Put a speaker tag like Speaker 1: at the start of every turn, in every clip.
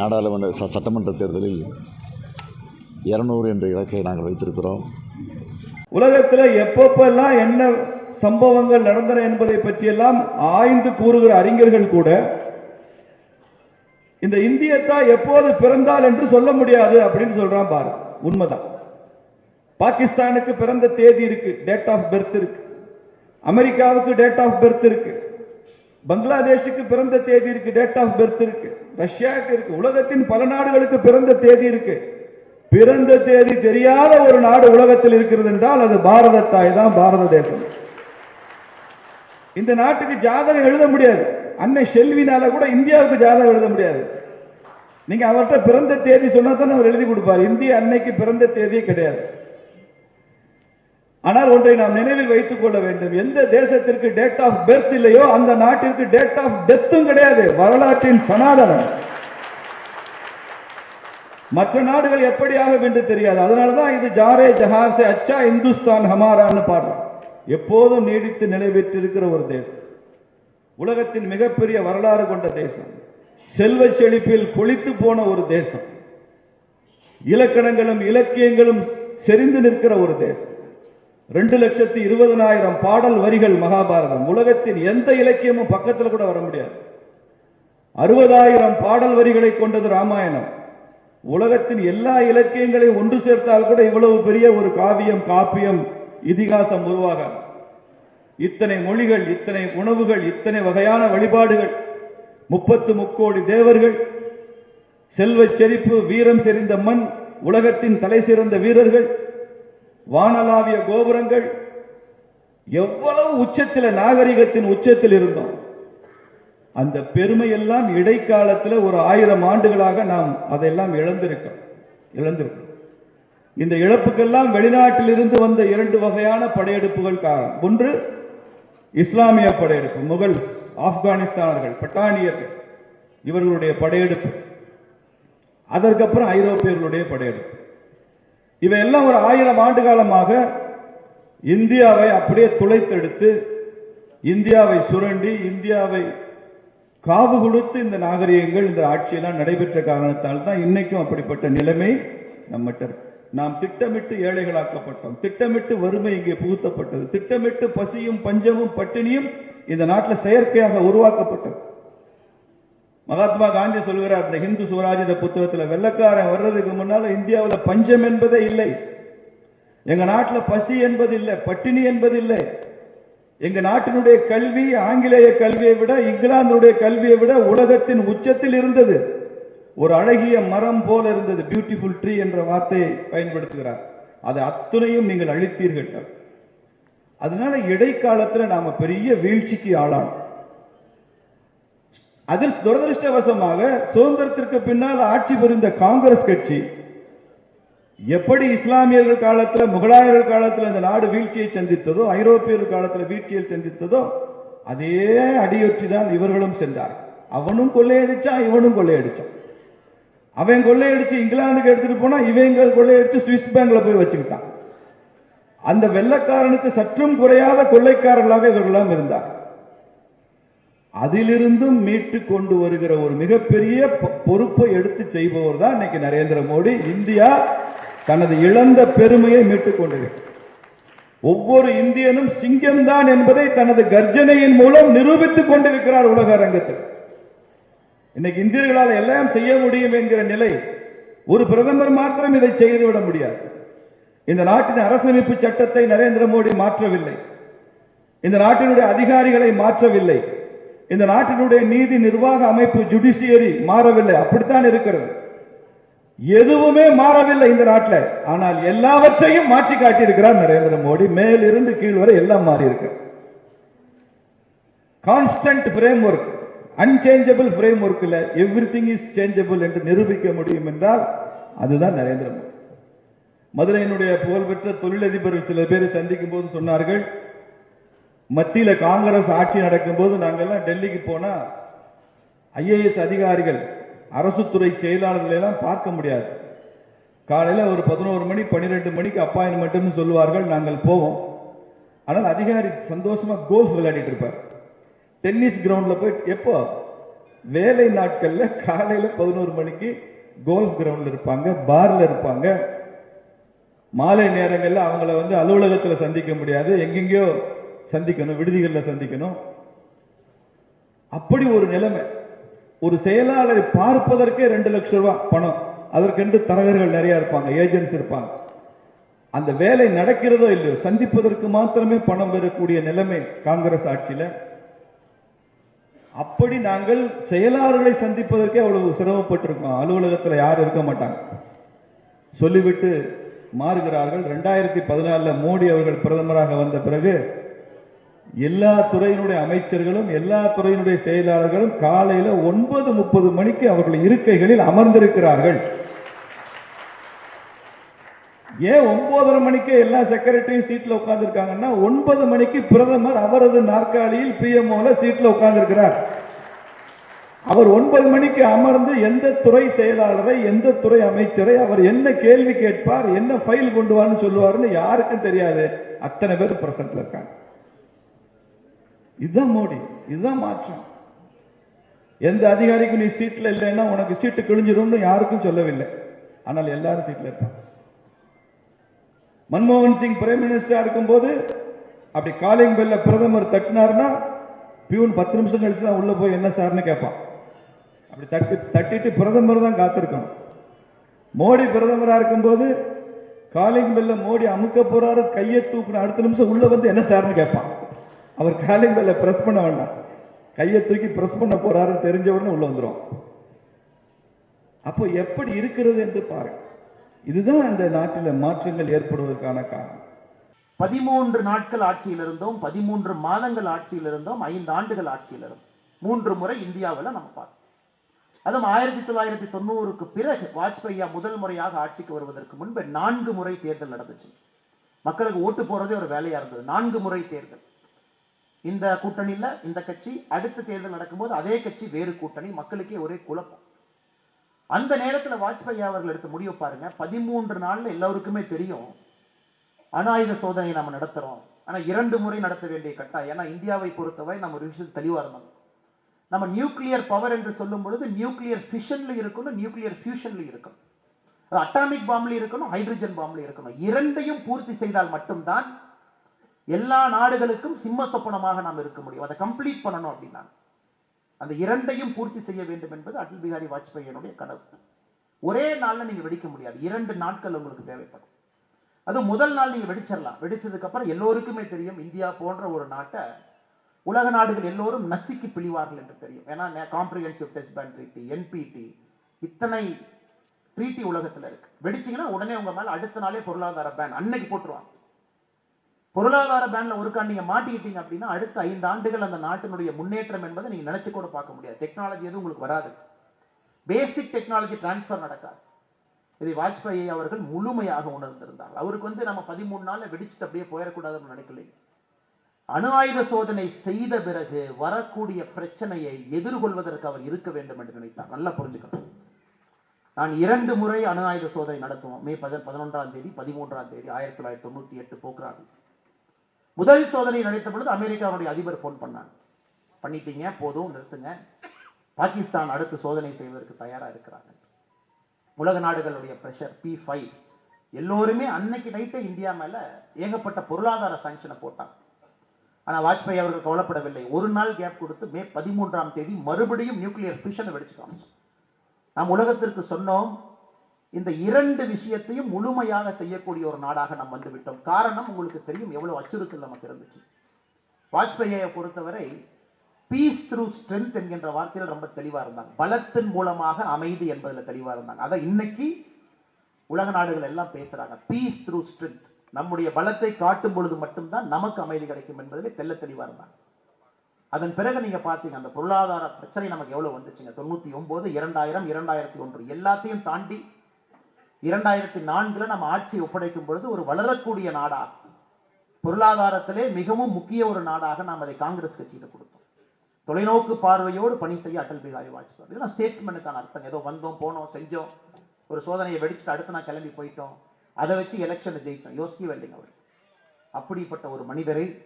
Speaker 1: நாடாளுமன்ற ச- சட்டமன்ற தேர்தலில் இரநூறு என்ற இலக்கை நாங்கள் வைத்திருக்கிறோம்.
Speaker 2: உலகத்தில் எப்பப்பெல்லாம் என்ன சம்பவங்கள் நடந்தன என்பதை பற்றியெல்லாம் ஆய்ந்து கூறுகிற அறிஞர்கள் கூட இந்த இந்தியத்தா எப்போது பிறந்தால் என்று சொல்ல முடியாது அப்படின்னு சொல்றான் பாரு உண்மைதான். பாகிஸ்தானுக்கு பிறந்த தேதி இருக்கு டேட் ஆஃப் பர்த் இருக்கு. அமெரிக்காவுக்கு டேட் ஆஃப் பர்த் இருக்கு. பங்களாதேஷுக்கு பிறந்த தேதி இருக்கு டேட் ஆஃப் பர்த் இருக்கு ரஷ்யாவுக்கு இருக்கு உலகத்தின் பல நாடுகளுக்கு பிறந்த தேதி இருக்கு. பிறந்த தேதி தெரியாத ஒரு நாடு உலகத்தில் இருக்கிறது என்றால் அது பாரத தாய் தான் பாரத தேசம். இந்த நாட்டுக்கு ஜாதகம் எழுத முடியாது. அன்னை செல்வினால கூட இந்தியாவுக்கு ஜாதகம் எழுத முடியாது. நீங்க அவர்கிட்ட பிறந்த தேதி சொன்னா தான் அவர் எழுதி கொடுப்பார். இந்திய அன்னைக்கு பிறந்த தேதியே கிடையாது. ஆனால் ஒன்றை நாம் நினைவில் வைத்துக் கொள்ள வேண்டும். எந்த தேசத்திற்கு டேட் ஆஃப் பர்த் இல்லையோ அந்த நாட்டிற்கு டேட் ஆஃப் டெத்தும் கிடையாது. வரலாற்றின் சனாதனம். மற்ற நாடுகள் எப்படியாக ஆகும் என்று தெரியாது அதனாலதான் இது ஜாரே ஜஹாசே அச்சா இந்துஸ்தான் ஹமாரான்னு பாடுறோம் எப்போதும் நீடித்து நிலை பெற்றிருக்கிற ஒரு தேசம். உலகத்தின் மிகப்பெரிய வரலாறு கொண்ட தேசம். செல்வ செழிப்பில் கொளித்து போன ஒரு தேசம். இலக்கணங்களும் இலக்கியங்களும் செறிந்து நிற்கிற ஒரு தேசம். ரெண்டு லட்சத்தி இருபதனாயிரம் பாடல் வரிகள் மகாபாரதம். உலகத்தின் எந்த இலக்கியமும் பக்கத்தில் கூட வர முடியாது. அறுபதாயிரம் பாடல் வரிகளை கொண்டது ராமாயணம். உலகத்தின் எல்லா இலக்கியங்களையும் ஒன்று சேர்த்தால் கூட இவ்வளவு பெரிய ஒரு காவியம் காப்பியம் இதிகாசம் உருவாக இத்தனை மொழிகள் இத்தனை உணவுகள் இத்தனை வகையான வழிபாடுகள் முப்பத்து முக்கோடி தேவர்கள் செல்வச் செழிப்பு வீரம் செறிந்த மண் உலகத்தின் தலை சிறந்த வீரர்கள் வானலாவிய கோபுரங்கள் எவ்வளவு உச்சத்தில் நாகரிகத்தின் உச்சத்தில் இருந்தோம். அந்த பெருமையெல்லாம் இடைக்காலத்தில் ஒரு ஆயிரம் ஆண்டுகளாக நாம் அதையெல்லாம் இழந்திருக்கோம். இழந்திருக்கோம். இந்த இழப்புக்கெல்லாம் வெளிநாட்டிலிருந்து வந்த இரண்டு வகையான படையெடுப்புகள் காரணம். ஒன்று இஸ்லாமிய படையெடுப்பு முகல்ஸ் ஆப்கானிஸ்தானர்கள் பட்டானியர்கள். இவர்களுடைய படையெடுப்பு. அதற்கப்புறம் ஐரோப்பியர்களுடைய படையெடுப்பு. இவையெல்லாம் ஒரு ஆயிரம் ஆண்டு காலமாக இந்தியாவை அப்படியே துளைத்தெடுத்து இந்தியாவை சுரண்டி இந்தியாவை காவு கொடுத்து இந்த நாகரிகங்கள் இந்த ஆட்சியெல்லாம் நடைபெற்ற காரணத்தால் தான் இன்னைக்கும் அப்படிப்பட்ட நிலைமை நம்மகிட்ட நாம் திட்டமிட்டு ஏழைகளாக்கப்பட்டோம். திட்டமிட்டு வறுமை இங்கே புகுத்தப்பட்டது. திட்டமிட்டு பசியும் பஞ்சமும் பட்டினியும் இந்த நாட்டில் செயற்கையாக உருவாக்கப்பட்டது. மகாத்மா காந்தி சொல்கிறார் இந்த ஹிந்து சுவராஜ்ய புத்தகத்தில் வெள்ளக்காரன் வர்றதுக்கு முன்னால் இந்தியாவில் பஞ்சம் என்பதே இல்லை. எங்கள் நாட்டில் பசி என்பது இல்லை பட்டினி என்பது இல்லை. எங்கள் நாட்டினுடைய கல்வி ஆங்கிலேய கல்வியை விட இங்கிலாந்துடைய கல்வியை விட உலகத்தின் உச்சத்தில் இருந்தது. ஒரு அழகிய மரம் போல இருந்தது பியூட்டிஃபுல் ட்ரீ என்ற வார்த்தையை பயன்படுத்துகிறார். அதை அத்துணையும் நீங்கள் அழித்தீர்கள். அதனால இடைக்காலத்தில் நாம பெரிய வீழ்ச்சிக்கு ஆளானோம். அதில் துரதிருஷ்டவசமாக சுதந்திரத்திற்கு பின்னால் ஆட்சி புரிந்த காங்கிரஸ் கட்சி எப்படி இஸ்லாமியர்கள் காலத்தில் முகலாயர்கள் காலத்தில் இந்த நாடு வீழ்ச்சியை சந்தித்ததோ ஐரோப்பியர்கள் காலத்தில் வீழ்ச்சியை சந்தித்ததோ அதே அடியொற்றி தான் இவர்களும் சென்றார். அவனும் கொள்ளையடிச்சான் இவனும் கொள்ளையடிச்சான். அவன் கொள்ளையடிச்சு இங்கிலாந்துக்கு எடுத்துட்டு போனா இவங்க கொள்ளையடிச்சு சுவிஸ் பேங்க்ல போய் வச்சுக்கிட்டான். அந்த வெள்ளக்காரனுக்கு சற்றும் குறையாத கொள்ளைக்காரர்களாக இவர்களெல்லாம் இருந்தார் அதிலிருந்தும் மீட்டு கொண்டு வருகிற ஒரு மிகப்பெரிய பொ- பொறுப்பை எடுத்து செய்பவர் தான் இன்னைக்கு நரேந்திர மோடி. இந்தியா தனது இழந்த பெருமையை மீட்டுக் கொண்டிருக்கிறது. ஒவ்வொரு இந்தியனும் சிங்கம்தான் என்பதை தனது கர்ஜனையின் மூலம் நிரூபித்துக் கொண்டிருக்கிறார் உலக அரங்கத்தில். இன்னைக்கு இந்தியர்களால் எல்லாம் செய்ய முடியும் என்கிற நிலை ஒரு பிரதமர் மாத்திரம் இதை செய்துவிட முடியாது. இந்த நாட்டின் அரசமைப்பு சட்டத்தை நரேந்திர மோடி மாற்றவில்லை. இந்த நாட்டினுடைய அதிகாரிகளை மாற்றவில்லை. இந்த நாட்டினுடைய நீதி நிர்வாக அமைப்பு ஜுடிஷியரி மாறவில்லை. அப்படித்தான் இருக்கிறது. எதுவுமே மாறவில்லை இந்த நாட்டில். ஆனால் எல்லாவற்றையும் மாற்றி காட்டியிருக்கிறார் நரேந்திர மோடி. மேலிருந்து கீழ் வரை எல்லாம் மாறி இருக்கு. Constant framework unchangeable frame ஒர்க்கில் எவ்ரி திங் இஸ் சேஞ்சபிள் என்று நிரூபிக்க முடியும் என்றால் அதுதான் நரேந்திர மோடி. மதுரையினுடைய புகழ்பெற்ற தொழிலதிபர்கள் சில பேரை சந்திக்கும் போது சொன்னார்கள் மத்தியில காங்கிரஸ் ஆட்சி நடக்கும்போது நாங்கெல்லாம் டெல்லிக்கு போனா ஐஏஎஸ் அதிகாரிகள் அரசு துறை செயலாளர்களை எல்லாம் பார்க்க முடியாது. காலையில ஒரு பதினோரு மணி பன்னிரெண்டு மணிக்கு அப்பாயின்மெண்ட்னு சொல்லுவார்கள் நாங்கள் போவோம். ஆனால் அதிகாரி சந்தோஷமா கோல்ஃப் விளையாடிட்டு இருப்பார். டென்னிஸ் கிரவுண்ட்ல போய் எப்போ? வேலை நாட்கள்ல காலையில பதினோரு மணிக்கு கோல்ஃப் கிரவுண்ட்ல இருப்பாங்க பார்ல இருப்பாங்க. மாலை நேரங்கள்ல அவங்கள வந்து அலுவலகத்துல சந்திக்க முடியாது. எங்கெங்கயோ சந்திக்கணும் விடுதிகளில் சந்திக்கணும். அப்படி ஒரு நிலைமை. ஒரு செயலாளரை பார்ப்பதற்கே ரெண்டு லட்சம் ரூபாய் பணம். அதற்கென்று தரகர்கள் நிறைய இருப்பாங்க ஏஜென்ட்ஸ் இருப்பாங்க. அந்த வேலை நடக்கிறதோ இல்லையோ சந்திப்பதற்கு மாத்திரமே பணம் பெறக்கூடிய நிலைமை காங்கிரஸ் ஆட்சியில். அப்படி நாங்கள் செயலாளர்களை சந்திப்பதற்கே அவ்வளவு சிரமப்பட்டிருக்கோம். அலுவலகத்தில் யாரும் இருக்க மாட்டாங்க. சொல்லிவிட்டு மாறுகிறார்கள். ரெண்டாயிரத்தி பதினாலில் மோடி அவர்கள் பிரதமராக வந்த பிறகு எல்லா துறையினுடைய அமைச்சர்களும் எல்லா துறையினுடைய செயலாளர்களும் காலையில ஒன்பது முப்பது மணிக்கு அவர்கள் இருக்கைகளில் அமர்ந்திருக்கிறார்கள். ஏன் ஒன்பதரை மணிக்கு எல்லா செக்ரட்டரியும் சீட்ல உட்கார்ந்துருக்காங்கன்னா ஒன்பது மணிக்கு பிரதமர் அவரது நாற்காலியில் பிஎம்ஓல சீட்ல உட்கார்ந்துருக்கிறார். அவர் ஒன்பது மணிக்கு அமர்ந்து எந்த துறை செயலாளரை எந்த துறை அமைச்சரை அவர் என்ன கேள்வி கேட்பார் என்ன ஃபைல் கொண்டு வான்னு சொல்லுவார்னு யாருக்கும் தெரியாது. அத்தனை பேர் பிரசன்ட்ல இருக்காங்க. இதுதான் மோடி இதுதான் மாற்றம். எந்த அதிகாரிக்கும் நீ சீட்ல இல்லைன்னா உனக்கு சீட்டு கிழிஞ்சிரும்னு யாருக்கும் சொல்லவில்லை. ஆனால் எல்லாரும் சீட்ல இருப்பாங்க. மன்மோகன் சிங் பிரைம் மினிஸ்டரா இருக்கும்போது அப்படி காலிங் பெல்ல பிரதமர் தட்டினார்னா பியூன் பத்து நிமிஷம் கழிச்சு தான் உள்ள போய் என்ன சார்னு கேட்பான். அப்படி தட்டி தட்டிட்டு பிரதமர் தான் காத்திருக்கணும். மோடி பிரதமரா இருக்கும்போது காலிங் பெல்ல மோடி அமுக்க போறாரு கையை தூக்குன அடுத்த நிமிஷம் உள்ள வந்து என்ன சார்னு கேட்பான். அவர் காலை பெல்ல பிரஸ் பண்ண வேண்டாம். கையை தூக்கி பிரஸ் பண்ண போறாருன்னு தெரிஞ்ச உடனே உள்ள வந்துரும். அப்போ எப்படி இருக்கிறது என்று பாருங்க. இதுதான் அந்த நாட்டில் மாற்றங்கள் ஏற்படுவதற்கான காரணம்.
Speaker 3: பதிமூன்று நாட்கள் ஆட்சியில் இருந்தோம் பதிமூன்று மாதங்கள் ஆட்சியில் இருந்தோம் ஐந்து ஆண்டுகள் ஆட்சியில் இருந்தோம். மூன்று முறை இந்தியாவில் நம்ம பார்த்தோம். அதுவும் ஆயிரத்தி தொள்ளாயிரத்தி தொண்ணூறுக்கு பிறகு வாஜ்பாயா முதல் முறையாக ஆட்சிக்கு வருவதற்கு முன்பு நான்கு முறை தேர்தல் நடந்துச்சு. மக்களுக்கு ஓட்டு போறதே ஒரு வேலையா இருந்தது. நான்கு முறை தேர்தல். இந்த கூட்டணியில இந்த கட்சி அடுத்த தேர்தல் நடக்கும்போது அதே கட்சி வேறு கூட்டணி மக்களுக்கே ஒரே குழப்பம். அந்த நேரத்தில் வாஜ்பாய் அவர்கள் எடுத்த முடிவு பாருங்க. பதிமூன்று நாள்ல எல்லாருக்குமே தெரியும். அணு ஆயுத சோதனை நம்ம நடத்துறோம். ஆனா இரண்டு முறை நடத்த வேண்டிய கட்டாயம். ஏன்னா இந்தியாவை பொறுத்தவரை நம்ம ஒரு விஷயம் தெளிவா இருந்தோம். நம்ம நியூக்ளியர் பவர் என்று சொல்லும் பொழுது நியூக்ளியர் ஃபிஷன்ல இருக்கணும் நியூக்ளியர் ஃபியூஷன்ல இருக்கணும். அட்டாமிக் பாம்ல இருக்கணும் ஹைட்ரஜன் பாம்ல இருக்கணும். இரண்டையும் பூர்த்தி செய்தால் மட்டும்தான் எல்லா நாடுகளுக்கும் சிம்ம சொப்பனமாக நாம் இருக்க முடியும். அதை கம்ப்ளீட் பண்ணணும் அப்படின்னா அந்த இரண்டையும் பூர்த்தி செய்ய வேண்டும் என்பது அடல் பிகாரி வாஜ்பாயினுடைய கனவு. ஒரே நாள்ல நீங்க வெடிக்க முடியாது. இரண்டு நாட்கள் உங்களுக்கு தேவைப்படும். அது முதல் நாள் நீங்க வெடிச்சிடலாம். வெடிச்சதுக்கு அப்புறம் எல்லோருக்குமே தெரியும் இந்தியா போன்ற ஒரு நாட்டை உலக நாடுகள் எல்லோரும் நசுக்கி பிழிவார்கள் என்று தெரியும். ஏன்னா comprehensive test ban treaty NPT இத்தனை ட்ரீட்டி உலகத்துல இருக்கு. வெடிச்சீங்கன்னா உடனே உங்க மேல அடுத்த நாளே பொருளாதார பேன் அன்னைக்கு போட்டுருவாங்க. பொருளாதார பேன்ல ஒருக்கா நீங்க மாட்டிக்கிட்டீங்க அப்படின்னா அடுத்த ஐந்து ஆண்டுகள் அந்த நாட்டினுடைய முன்னேற்றம் என்பதை நீங்க நினைச்சு கூட பார்க்க முடியாது. டெக்னாலஜி எதுவும் உங்களுக்கு வராது. பேசிக் டெக்னாலஜி டிரான்ஸ்ஃபர் நடக்காது. இதை வாஜ்பாயி அவர்கள் முழுமையாக உணர்ந்திருந்தார். அவருக்கு வந்து நம்ம பதிமூணு நாள்ல வெடிச்சுட்டு அப்படியே போயிடக்கூடாதுன்னு நினைக்கல அணு ஆயுத சோதனை செய்த பிறகு வரக்கூடிய பிரச்சனையை எதிர்கொள்வதற்கு அவர் இருக்க வேண்டும் என்று நினைத்தார். நல்லா புரிஞ்சுக்கணும். நான் இரண்டு முறை அணு ஆயுத சோதனை நடத்துவோம். மே பதினொன்றாம் தேதி பதிமூன்றாம் தேதி ஆயிரத்தி தொள்ளாயிரத்தி தொண்ணூத்தி எட்டு போக்குறாங்க. முதல் சோதனை நடத்த பொழுது அமெரிக்காவுடைய அதிபர் போன் பண்ணாங்க பண்ணிட்டீங்க போதும் நிறுத்துங்க. பாகிஸ்தான் அடுத்து சோதனை செய்வதற்கு தயாராக இருக்கிறாங்க உலக நாடுகளுடைய பிரஷர் பி ஃபைவ் எல்லோருமே அன்னைக்கு நைட்டே இந்தியா மேல ஏகப்பட்ட பொருளாதார சாங்ஷனை போட்டாங்க. ஆனா வாஜ்பாய் அவர்கள் கவலைப்படவில்லை. ஒரு நாள் கேப் கொடுத்து மே பதிமூன்றாம் தேதி மறுபடியும் நியூக்ளியர் ஃபிஷனை வெடிச்சு காமிச்சு நாம் உலகத்திற்கு சொன்னோம் இந்த இரண்டு விஷயத்தையும் முழுமையாக செய்யக்கூடிய ஒரு நாடாக நாம் வந்துவிட்டோம் காரணம் உங்களுக்கு தெரியும் எவ்வளவு அச்சுறுத்தல் நமக்கு இருந்துச்சு. வாஜ்பேயை பொறுத்தவரை பீஸ் த்ரூ ஸ்ட்ரென்த் என்கின்ற வார்த்தையில் ரொம்ப தெளிவாக இருந்தாங்க. பலத்தின் மூலமாக அமைதி என்பதில் தெளிவாக இருந்தாங்க. அதை இன்னைக்கு உலக நாடுகள் எல்லாம் பேசுறாங்க. பீஸ் த்ரூ ஸ்ட்ரென்த் நம்முடைய பலத்தை காட்டும் பொழுது மட்டும்தான் நமக்கு அமைதி கிடைக்கும் என்பதில் தெல்ல தெளிவாக இருந்தாங்க. அதன் பிறகு நீங்க பாத்தீங்க அந்த பொருளாதார பிரச்சனை நமக்கு எவ்வளவு வந்துச்சுங்க? தொண்ணூத்தி ஒன்பது இரண்டாயிரம் இரண்டாயிரத்தி ஒன்று. எல்லாத்தையும் தாண்டி இரண்டாயிரத்தி நான்குல நம்ம ஆட்சியை ஒப்படைக்கும் பொழுது ஒரு வளரக்கூடிய நாடாக பொருளாதாரத்திலே மிகவும் முக்கிய ஒரு நாடாக நாம் அதை காங்கிரஸ் கட்சியில கொடுத்தோம். தொலைநோக்கு பார்வையோடு பணி செய்ய அடல் பிகாரி வாஜ்பாய். இதெல்லாம் ஸ்டேட்ஸ்மெனுக்கான அர்த்தம். ஏதோ வந்தோம் போனோம் செஞ்சோம். ஒரு சோதனையை வெடிச்சுட்டு அடுத்து நான் கிளம்பி போயிட்டோம். அதை வச்சு எலெக்ஷனை ஜெயித்தோம். யோசிக்கவே இல்லைங்க அவர். அப்படிப்பட்ட ஒரு மனிதரை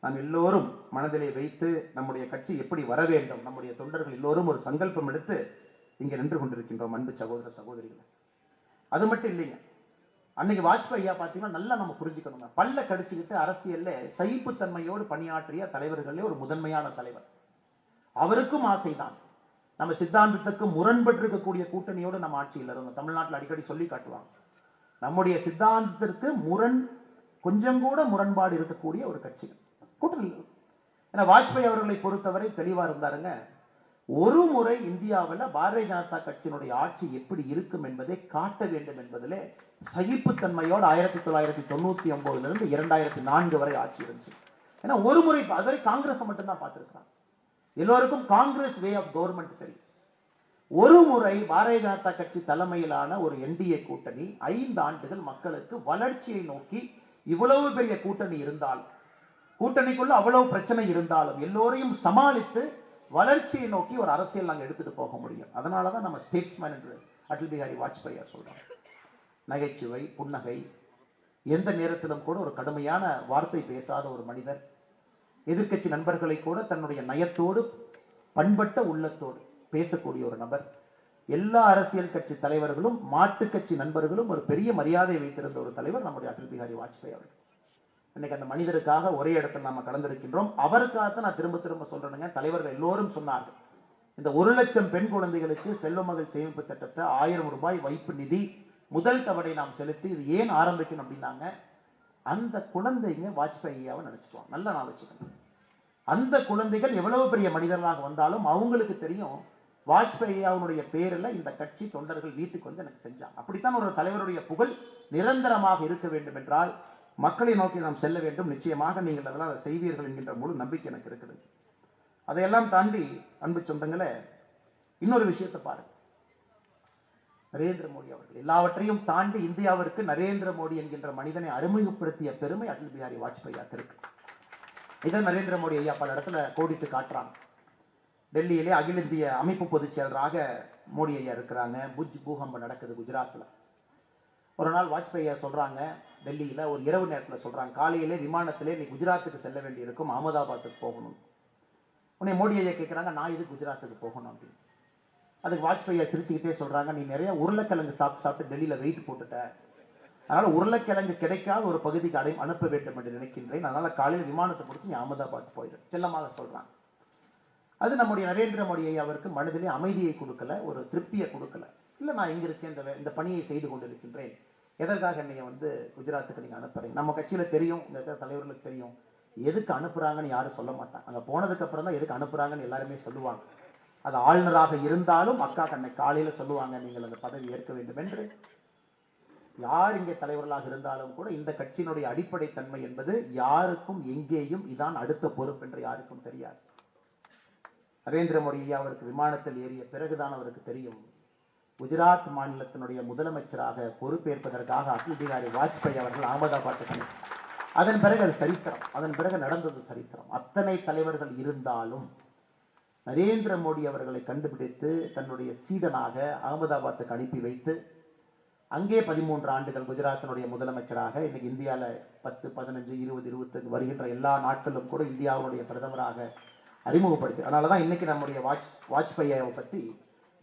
Speaker 3: நாம் எல்லோரும் மனதிலே வைத்து நம்முடைய கட்சி எப்படி வர வேண்டும்? நம்முடைய தொண்டர்கள் எல்லோரும் ஒரு சங்கல்பம் எடுத்து இங்கே நின்று கொண்டிருக்கின்றோம். அன்பு சகோதர சகோதரிகள். அது மட்டும் இல்லைங்க. அன்னைக்கு வாஜ்பாய் ஐயா பார்த்தீங்கன்னா நல்லா நம்ம புரிஞ்சுக்கணுங்க. பல்ல கடிச்சுக்கிட்டு அரசியல்ல சகிப்புத்தன்மையோடு பணியாற்றிய தலைவர்களே ஒரு முதன்மையான தலைவர். அவருக்கும் ஆசைதான். நம்ம சித்தாந்தத்துக்கு முரண்பட்டு இருக்கக்கூடிய கூட்டணியோடு நம்ம ஆட்சியில் இருந்தோம். தமிழ்நாட்டில் அடிக்கடி சொல்லி காட்டுவாங்க. நம்முடைய சித்தாந்தத்திற்கு முரண் கொஞ்சம் கூட முரண்பாடு இருக்கக்கூடிய ஒரு கட்சி. கூட்டணி. ஏன்னா வாஜ்பாய் அவர்களை பொறுத்தவரை தெளிவா இருந்தாருங்க. ஒரு முறை இந்தியாவில் பாரதிய ஜனதா கட்சியினுடைய ஆட்சி எப்படி இருக்கும் என்பதை காட்ட வேண்டும் என்பதிலே சகிப்புத்தன்மையோடு ஆயிரத்தி தொள்ளாயிரத்தி தொண்ணூத்தி ஒன்பதுல இருந்து இரண்டாயிரத்தி நான்கு வரை ஆட்சி இருந்துச்சு. ஏன்னா ஒரு முறை அதுவரை காங்கிரஸ் மட்டும்தான் பார்த்திருக்கிறாங்க. எல்லோருக்கும் காங்கிரஸ் வே ஆஃப் கவர்மெண்ட் தெரியும். ஒரு முறை பாரதிய ஜனதா கட்சி தலைமையிலான ஒரு என்டிஏ கூட்டணி ஐந்து ஆண்டுகள் மக்களுக்கு வளர்ச்சியை நோக்கி இவ்வளவு பெரிய கூட்டணி இருந்தாலும் கூட்டணிக்குள்ள அவ்வளவு பிரச்சனை இருந்தாலும் எல்லோரையும் சமாளித்து வளர்ச்சியை நோக்கி ஒரு அரசியல் நாங்கள் எடுத்துட்டு போக முடியும். அதனாலதான் நம்ம ஸ்டேட்ஸ்மேன் என்று அடல் பிஹாரி வாஜ்பாயார் சொல்றோம் நகைச்சுவை புன்னகை எந்த நேரத்திலும் கூட ஒரு கடுமையான வார்த்தை பேசாத ஒரு மனிதர் எதிர்க்கட்சி நண்பர்களை கூட தன்னுடைய நயத்தோடு பண்பட்ட உள்ளத்தோடு பேசக்கூடிய ஒரு நபர். எல்லா அரசியல் கட்சி தலைவர்களும் மாட்டு கட்சி நண்பர்களும் ஒரு பெரிய மரியாதை வைத்திருந்த ஒரு தலைவர் நம்முடைய அடல் பிஹாரி வாஜ்பாய் அவர்கள். இன்னைக்கு அந்த மனிதருக்காக ஒரே இடத்துல நாம கலந்திருக்கின்றோம். அவருக்காக நான் திரும்ப திரும்ப சொல்றேனுங்க. தலைவர்கள் எல்லோரும் சொன்னார்கள். இந்த ஒரு லட்சம் பெண் குழந்தைகளுக்கு செல்வ மகள் சேமிப்பு திட்டத்தை ஆயிரம் ரூபாய் வைப்பு நிதி முதல் தவணை நாம் செலுத்தி இது ஏன் ஆரம்பிக்கணும் அப்படின்னாங்க. அந்த குழந்தைங்க வாஜ்பாய் ஐயாவை நினைச்சுக்குவாங்க. நல்லா நான் வச்சுக்கணும் அந்த குழந்தைகள் எவ்வளவு பெரிய மனிதர்களாக வந்தாலும் அவங்களுக்கு தெரியும் வாஜ்பாய் ஐயாவுடைய பேரில் இந்த கட்சி தொண்டர்கள் வீட்டுக்கு வந்து எனக்கு செஞ்சாங்க. அப்படித்தான் ஒரு தலைவருடைய புகழ் நிரந்தரமாக இருக்க வேண்டும் என்றால் மக்களை நோக்கி நாம் செல்ல வேண்டும். நிச்சயமாக நீங்கள் அதெல்லாம் அதை செய்வீர்கள் என்கின்ற முழு நம்பிக்கை எனக்கு இருக்குது. அதையெல்லாம் தாண்டி அன்பு சொந்தங்களை இன்னொரு விஷயத்தை பாருங்க நரேந்திர மோடி அவர்கள் எல்லாவற்றையும் தாண்டி இந்தியாவிற்கு நரேந்திர மோடி என்கின்ற மனிதனை அறிமுகப்படுத்திய பெருமை அடல் பிஹாரி வாஜ்பாய் இருக்கு. இதை நரேந்திர மோடி ஐயா பல இடத்துல கோடிட்டு காட்டுறாங்க. டெல்லியிலே அகில இந்திய அமைப்பு பொதுச் செயலராக மோடி ஐயா இருக்கிறாங்க. புஜ் பூகம்பம் நடக்குது குஜராத்தில் ஒரு நாள் வாஜ்பாய் ஐயா சொல்றாங்க டெல்லியில் ஒரு இரவு நேரத்தில் சொல்கிறாங்க காலையிலே விமானத்திலே நீ குஜராத்துக்கு செல்ல வேண்டியிருக்கும். அகமதாபாத்துக்கு போகணும். உடனே மோடி ஐயா கேட்குறாங்க நான் இது குஜராத்துக்கு போகணும் அப்படின்னு. அதுக்கு வாஜ்பாய் சிரிச்சுக்கிட்டே சொல்கிறாங்க நீ நிறைய உருளைக்கிழங்கு சாப்பிட்டு சாப்பிட்டு டெல்லியில் வெயிட் போட்டுட்ட. அதனால் உருளைக்கிழங்கு கிடைக்காத ஒரு பகுதிக்கு அடை அனுப்ப வேண்டும் என்று நினைக்கின்றேன். அதனால் காலையில் விமானத்தை பிடிச்சி நீ அகமதாபாத் போயிடும் செல்லமாக சொல்கிறாங்க அது நம்முடைய நரேந்திர மோடி ஐயா அவருக்கு மனதிலே அமைதியை கொடுக்கல ஒரு திருப்தியை கொடுக்கல. இல்லை நான் எங்கே இருக்கேன் இந்த இந்த பணியை செய்து கொண்டிருக்கின்றேன். எதற்காக என்னைய வந்து குஜராத்துக்கு நீங்க அனுப்புறீங்க? நம்ம கட்சியில தெரியும் இந்த இருக்கிற தலைவர்களுக்கு தெரியும். எதுக்கு அனுப்புறாங்கன்னு யாரும் சொல்ல மாட்டாங்க. அங்க போனதுக்கு அப்புறம் தான் எதுக்கு அனுப்புறாங்கன்னு எல்லாருமே சொல்லுவாங்க. அது ஆளுநராக இருந்தாலும் அக்கா தன்னை காலையில சொல்லுவாங்க நீங்கள் அந்த பதவி ஏற்க வேண்டும் என்று யார் இங்கே தலைவர்களாக இருந்தாலும் கூட இந்த கட்சியினுடைய அடிப்படை தன்மை என்பது யாருக்கும் எங்கேயும் இதான் அடுத்த பொறுப்பு என்று யாருக்கும் தெரியாது. நரேந்திர மோடி ஐயா அவருக்கு விமானத்தில் ஏறிய பிறகுதான் அவருக்கு தெரியும். குஜராத் மாநிலத்தினுடைய முதலமைச்சராக பொறுப்பேற்பதற்காக அடல் பிகாரி வாஜ்பாய் அவர்கள் அகமதாபாத்துக்கு அனுப்பி- அதன் பிறகு அது சரித்திரம். அதன் பிறகு நடந்தது சரித்திரம். அத்தனை தலைவர்கள் இருந்தாலும் நரேந்திர மோடி அவர்களை கண்டுபிடித்து தன்னுடைய சீடனாக அகமதாபாத்துக்கு அனுப்பி வைத்து அங்கே பதிமூன்று ஆண்டுகள் குஜராத்தினுடைய முதலமைச்சராக இன்னைக்கு இந்தியாவில் பத்து பதினஞ்சு இருபது இருபத்தஞ்சு வருகின்ற எல்லா நாட்களும் கூட இந்தியாவுடைய பிரதமராக அறிமுகப்படுத்தி அதனாலதான் இன்னைக்கு நம்முடைய வாஜ் வாஜ்பாயை பற்றி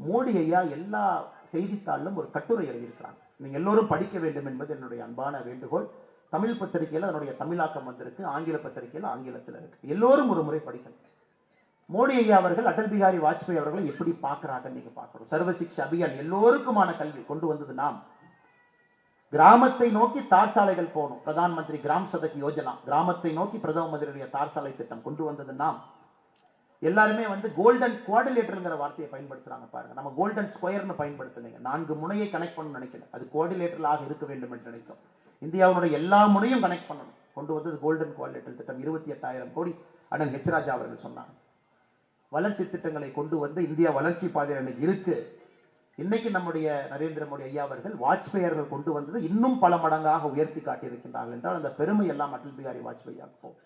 Speaker 3: மோடி ஐயா எல்லா செய்தித்தாளிலும் ஒரு கட்டுரை எழுதியிருக்கிறாங்க. நீங்கள் எல்லோரும் படிக்க வேண்டும் என்பது என்னுடைய அன்பான வேண்டுகோள். தமிழ் பத்திரிகையில் அதனுடைய தமிழாக்கம் வந்திருக்கு ஆங்கில பத்திரிகையில் ஆங்கிலத்தில் இருக்கு. எல்லோரும் ஒரு முறை படிக்கணும். மோடி ஐயா அவர்கள் அடல் பிகாரி வாஜ்பாய் அவர்களை எப்படி பார்க்கறாங்க நீங்க பார்க்கணும். சர்வசிக்ஷ அபியான் எல்லோருக்குமான கல்வி கொண்டு வந்தது நாம். கிராமத்தை நோக்கி தார் சாலைகள் போகணும். பிரதான் மந்திரி கிராம் சதக் யோஜனா கிராமத்தை நோக்கி பிரதம மந்திரியுடைய தார் சாலை திட்டம் கொண்டு வந்தது நாம். எல்லாருமே வந்து கோல்டன் குவாடிலேட்டருங்கிற வார்த்தையை பயன்படுத்துறாங்க பாருங்க. நம்ம கோல்டன் ஸ்கொயர்னு பயன்படுத்துனீங்க. நான்கு முனையை கனெக்ட் பண்ணணும்னு நினைக்கல. அது குவாடிலேட்டராக இருக்க வேண்டும் என்று நினைத்தோம். இந்தியாவுடைய எல்லா முனையும் கனெக்ட் பண்ணணும். கொண்டு வந்தது கோல்டன் குவாடிலேட்டர் திட்டம். இருபத்தி எட்டாயிரம் கோடி அண்ணன் ஹெச் ராஜா அவர்கள் சொன்னாங்க. வளர்ச்சி திட்டங்களை கொண்டு வந்து இந்தியா வளர்ச்சி பாதையில் இருக்கு. இன்னைக்கு நம்முடைய நரேந்திர மோடி ஐயா அவர்கள் வாஜ்பேயர்கள் கொண்டு வந்தது இன்னும் பல மடங்காக உயர்த்தி காட்டியிருக்கின்றார்கள் என்றால் அந்த பெருமை எல்லாம் அடல் பிகாரி வாஜ்பேயாக போகும்.